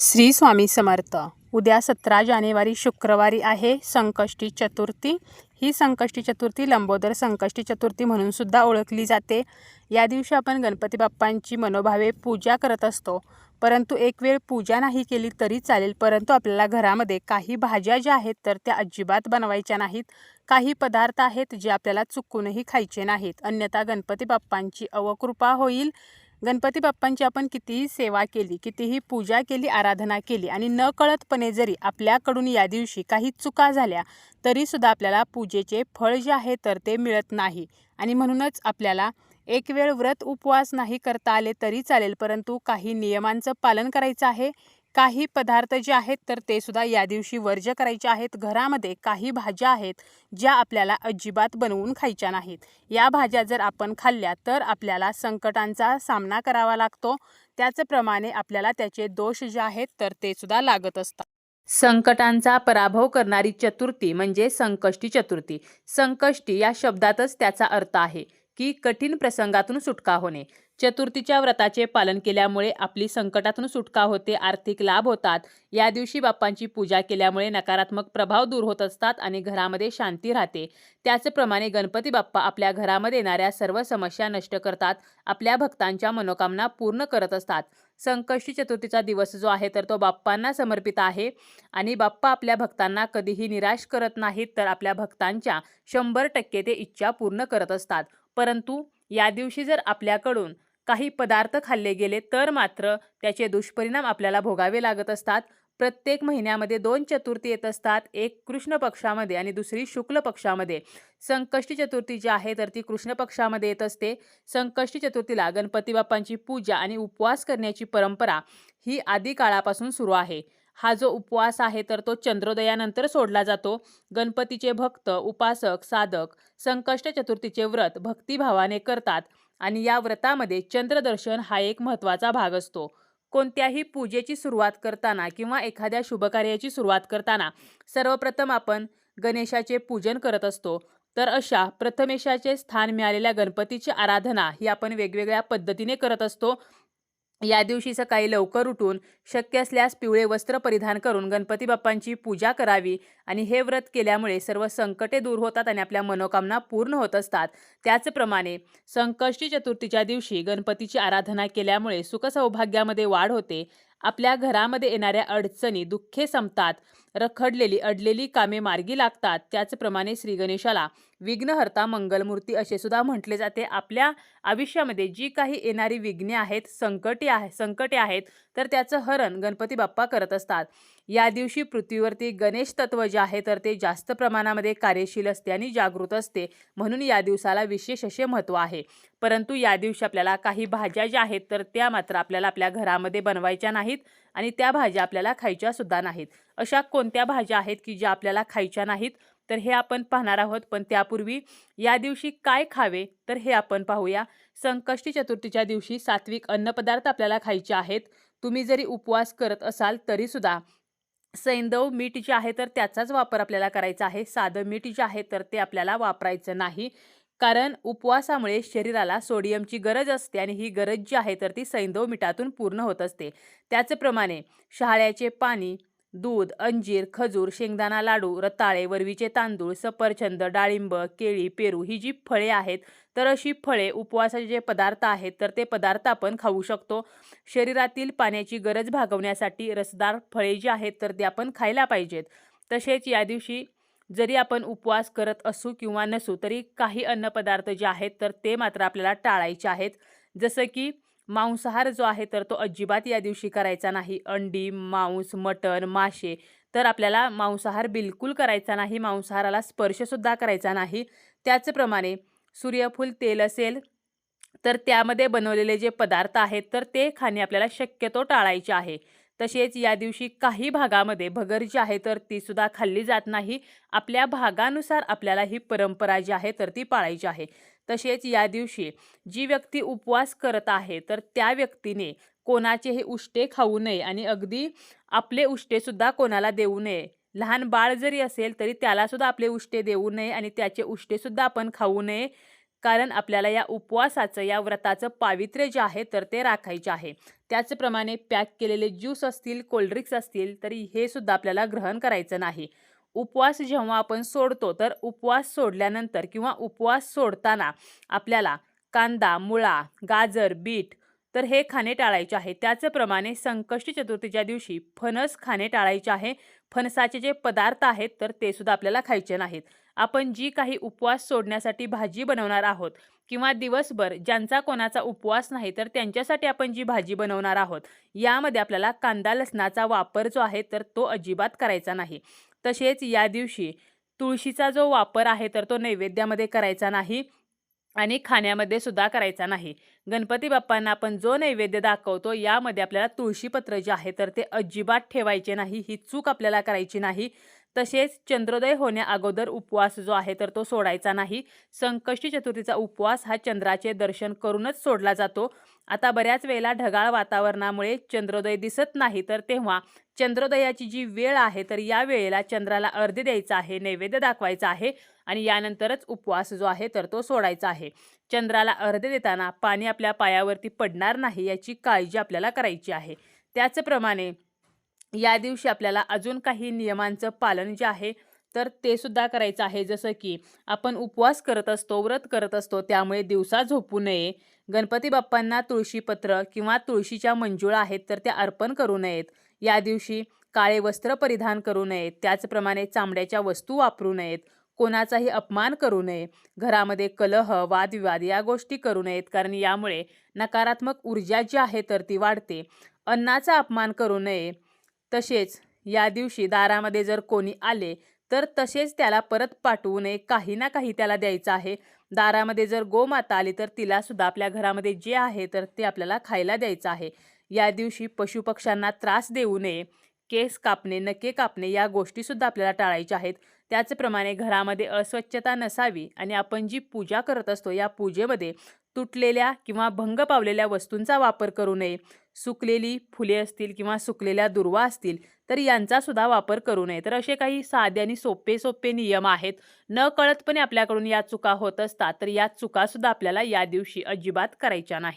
श्री स्वामी समर्थ. उद्या सतरा जानेवारी शुक्रवारी आहे संकष्टी चतुर्थी. ही संकष्टी चतुर्थी लंबोदर संकष्टी चतुर्थी म्हणून सुद्धा ओळखली जाते. या दिवशी आपण गणपती बाप्पांची मनोभावे पूजा करत असतो. परंतु एक वेळ पूजा नाही केली तरी चालेल परंतु आपल्याला घरामध्ये काही भाज्या ज्या आहेत तर त्या अजिबात बनवायच्या नाहीत. काही पदार्थ आहेत जे आपल्याला चुकूनही खायचे नाहीत. अन्यथा गणपती बाप्पांची अवकृपा होईल. गणपती बाप्पांची आपण कितीही सेवा केली कितीही पूजा केली आराधना केली आणि न कळतपणे जरी आपल्याकडून या दिवशी काही चुका झाल्या तरीसुद्धा आपल्याला पूजेचे फळ जे आहे तर ते मिळत नाही. आणि म्हणूनच आपल्याला एक वेळ व्रत उपवास नाही करता आले तरी चालेल परंतु काही नियमांचं पालन करायचं आहे. काही पदार्थ जे आहेत तर ते सुद्धा या दिवशी वर्ज्य करायचे आहेत. घरामध्ये काही भाज्या आहेत ज्या आपल्याला अजिबात बनवून खायच्या नाहीत. या भाज्या जर आपण खाल्ल्या तर आपल्याला संकटांचा सामना करावा लागतो. त्याचप्रमाणे आपल्याला त्याचे दोष जे आहेत तर ते सुद्धा लागत असतात. संकटांचा पराभव करणारी चतुर्थी म्हणजे संकष्टी चतुर्थी. संकष्टी या शब्दातच त्याचा अर्थ आहे. की कठीण प्रसंगातून सुटका होणे. चतुर्थीच्या व्रताचे पालन केल्यामुळे आपली संकटातून सुटका होते आर्थिक लाभ होतात. या दिवशी बाप्पांची पूजा केल्यामुळे नकारात्मक प्रभाव दूर होत असतात आणि घरामध्ये शांती राहते. त्याचप्रमाणे गणपती बाप्पा आपल्या घरामध्ये येणाऱ्या सर्व समस्या नष्ट करतात आपल्या भक्तांच्या मनोकामना पूर्ण करत असतात. संकष्टी चतुर्थीचा दिवस जो आहे तर तो बाप्पांना समर्पित आहे. आणि बाप्पा आपल्या भक्तांना कधीही निराश करत नाहीत तर आपल्या भक्तांच्या शंभर टक्के ते इच्छा पूर्ण करत असतात. परंतु या दिवशी जर आपल्याकडून काही पदार्थ खाल्ले गेले तर मात्र त्याचे दुष्परिणाम आपल्याला भोगावे लागत असतात. प्रत्येक महिन्यामध्ये दोन चतुर्थी येत असतात. एक कृष्ण पक्षामध्ये आणि दुसरी शुक्ल पक्षामध्ये. संकष्टी चतुर्थी जी आहे तर ती कृष्ण पक्षामध्ये येत असते. संकष्टी चतुर्थीला गणपती बाप्पांची पूजा आणि उपवास करण्याची परंपरा ही आदी काळापासून सुरू आहे. हा जो उपवास आहे तर तो चंद्रोदयानंतर सोडला जातो. गणपतीचे भक्त उपासक साधक संकष्ट चतुर्थीचे व्रत भक्तिभावाने करतात आणि या व्रतामध्ये चंद्रदर्शन हा एक महत्त्वाचा भाग असतो. कोणत्याही पूजेची सुरुवात करताना किंवा एखाद्या शुभकार्याची सुरुवात करताना सर्वप्रथम आपण गणेशाचे पूजन करत असतो. तर अशा प्रथमेशाचे स्थान मिळालेल्या गणपतीची आराधना ही आपण वेगवेगळ्या पद्धतीने करत असतो. या दिवशी सकाळी लवकर उठून शक्य असल्यास पिवळे वस्त्र परिधान करून गणपती बाप्पांची पूजा करावी. आणि हे व्रत केल्यामुळे सर्व संकटे दूर होतात आणि आपल्या मनोकामना पूर्ण होत असतात. त्याचप्रमाणे संकष्टी चतुर्थीच्या दिवशी गणपतीची आराधना केल्यामुळे सुखसौभाग्यामध्ये वाढ होते. आपल्या घरामध्ये येणाऱ्या अडचणी दुःखे संपतात. रखडलेली अडलेली कामे मार्गी लागतात. त्याचप्रमाणे श्रीगणेशाला विघ्नहर्ता मंगलमूर्ती असे सुद्धा म्हटले जाते. आपल्या आयुष्यामध्ये जी काही येणारी विघ्ने आहेत संकटे आहे संकटे आहेत तर त्याचं हरण गणपती बाप्पा करत असतात. या दिवशी पृथ्वीवरती गणेश तत्व जे आहे तर ते जास्त प्रमाणामध्ये कार्यशील असते आणि जागृत असते. म्हणून या दिवसाला विशेष असे महत्त्व आहे. परंतु या दिवशी आपल्याला काही भाज्या ज्या आहेत तर त्या मात्र आपल्याला आपल्या घरामध्ये बनवायच्या नाहीत आणि त्या भाज्या आपल्याला खायच्या सुद्धा नाहीत. अशा कोणत्या भाज्या आहेत की ज्या आपल्याला खायच्या नाहीत? तर हे आपण पाहणार आहोत. पण त्यापूर्वी या दिवशी काय खावे? तर हे आपण पाहूया. संकष्टी चतुर्थीच्या दिवशी सात्विक अन्नपदार्थ आपल्याला खायचे आहेत. तुम्ही जरी उपवास करत असाल तरीसुद्धा सैंदव मीठ जे आहे तर त्याचाच वापर आपल्याला करायचा आहे. साधं मीठ जे आहे तर ते आपल्याला वापरायचं नाही. कारण उपवासामुळे शरीराला सोडियमची गरज असते आणि ही गरज जी आहे तर ती सैंदव मिठातून पूर्ण होत असते. त्याचप्रमाणे शहाळ्याचे पाणी दूध अंजीर खजूर शेंगदाणा लाडू रताळे वरवीचे तांदूळ सफरचंद डाळिंब केळी पेरू ही जी फळे आहेत तर अशी फळे उपवासाचे जे पदार्थ आहेत तर ते पदार्थ आपण खाऊ शकतो. शरीरातील पाण्याची गरज भागवण्यासाठी रसदार फळे जी आहेत तर ते आपण खायला पाहिजेत. तसेच या दिवशी जरी आपण उपवास करत असू किंवा नसू तरी काही अन्नपदार्थ जे आहेत तर ते मात्र आपल्याला टाळायचे आहेत. जसं की मांसाहार जो आहे तर तो अजिबात या दिवशी करायचा नाही. अंडी मांस मटण मासे तर आपल्याला मांसाहार बिलकुल करायचा नाही. मांसाहाराला स्पर्शसुद्धा करायचा नाही. त्याचप्रमाणे सूर्यफूल तेल असेल तर त्यामध्ये बनवलेले जे पदार्थ आहेत तर ते खाणे आपल्याला शक्यतो टाळायचे आहे. तसेच या दिवशी काही भागामध्ये भगर जी आहे तर ती सुद्धा खाल्ली जात नाही. आपल्या भागानुसार आपल्याला ही परंपरा जी आहे तर ती पाळायची आहे. तसेच या दिवशी जी व्यक्ती उपवास करत आहे तर त्या व्यक्तीने कोणाचेही उष्टे खाऊ नये आणि अगदी आपले उष्टेसुद्धा कोणाला देऊ नये. लहान बाळ जरी असेल तरी त्यालासुद्धा आपले उष्टे देऊ नये आणि त्याचे उष्टेसुद्धा आपण खाऊ नये. कारण आपल्याला या उपवासाचं या व्रताचं पावित्र्य जे आहे तर ते राखायचे आहे. त्याचप्रमाणे पॅक केलेले ज्यूस असतील कोल्ड्रिंक्स असतील तरी हे सुद्धा आपल्याला ग्रहण करायचं नाही. उपवास जेव्हा आपण सोडतो तर उपवास सोडल्यानंतर किंवा उपवास सोडताना आपल्याला कांदा मुळा गाजर बीट तर हे खाणे टाळायचे आहे. त्याचप्रमाणे संकष्टी चतुर्थीच्या दिवशी फणस खाणे टाळायचे आहे. फणसाचे जे पदार्थ आहेत तर ते सुद्धा आपल्याला खायचे नाहीत. आपण जी काही उपवास सोडण्यासाठी भाजी बनवणार आहोत किंवा दिवसभर ज्यांचा कोणाचा उपवास नाही तर त्यांच्यासाठी आपण जी भाजी बनवणार आहोत यामध्ये आपल्याला कांदा लसणाचा वापर जो आहे तर तो अजिबात करायचा नाही. तसेच या दिवशी तुळशीचा जो वापर आहे तर तो नैवेद्यामध्ये करायचा नाही आणि खाण्यामध्ये सुद्धा करायचा नाही. गणपती बाप्पांना आपण जो नैवेद्य दाखवतो यामध्ये आपल्याला तुळशीपत्र जे आहे तर ते अजिबात ठेवायचे नाही ही चूक आपल्याला करायची नाही. तसेच चंद्रोदय होण्याअगोदर उपवास जो आहे तर तो सोडायचा नाही. संकष्टी चतुर्थीचा उपवास हा चंद्राचे दर्शन करूनच सोडला जातो. आता बऱ्याच वेळेला ढगाळ वातावरणामुळे चंद्रोदय दिसत नाही तर तेव्हा चंद्रोदयाची जी वेळ आहे तर या वेळेला चंद्राला अर्ध द्यायचा आहे नैवेद्य दाखवायचा आहे आणि यानंतरच उपवास जो आहे तर तो सोडायचा आहे. चंद्राला अर्ध देताना पाणी आपल्या पायावरती पडणार नाही याची काळजी आपल्याला करायची आहे. त्याचप्रमाणे या दिवशी आपल्याला अजून काही नियमांचं पालन जे आहे तर ते सुद्धा करायचं आहे. जसं की आपण उपवास करत असतो व्रत करत असतो त्यामुळे दिवसा झोपू नये. गणपती बाप्पांना तुळशीपत्र किंवा तुळशीच्या मंजुळा आहेत तर त्या अर्पण करू नयेत. या दिवशी काळे वस्त्र परिधान करू नयेत. त्याचप्रमाणे चामड्याच्या वस्तू वापरू नयेत. कोणाचाही अपमान करू नये. घरामध्ये कलह वादविवाद या गोष्टी करू नयेत कारण यामुळे नकारात्मक ऊर्जा जी आहे तर ती वाढते. अन्नाचा अपमान करू नये. तसेच या दिवशी दारामध्ये जर कोणी आले तर तसेच त्याला परत पाठवू नये. काही ना काही त्याला द्यायचं आहे. दारामध्ये जर गोमाता आली तर तिला सुद्धा आपल्या घरामध्ये जे आहे तर ते आपल्याला खायला द्यायचं आहे. या दिवशी पशुपक्ष्यांना त्रास देऊ नये. केस कापणे नके कापणे या गोष्टीसुद्धा आपल्याला टाळायच्या आहेत. त्याचप्रमाणे घरामध्ये अस्वच्छता नसावी आणि आपण जी पूजा करत असतो या पूजेमध्ये तुटलेल्या किंवा भंग पावलेल्या वस्तूंचा वापर करू नये. सुकलेली फुले असतील किंवा सुकलेल्या दुर्वा असतील तर यांचा सुद्धा वापर करू नये. तर असे काही साधे आणि सोपे सोपे नियम आहेत. न कळतपणे आपल्याकडून या चुका होत असतात तर या चुकासुद्धा आपल्याला या दिवशी अजिबात करायच्या नाही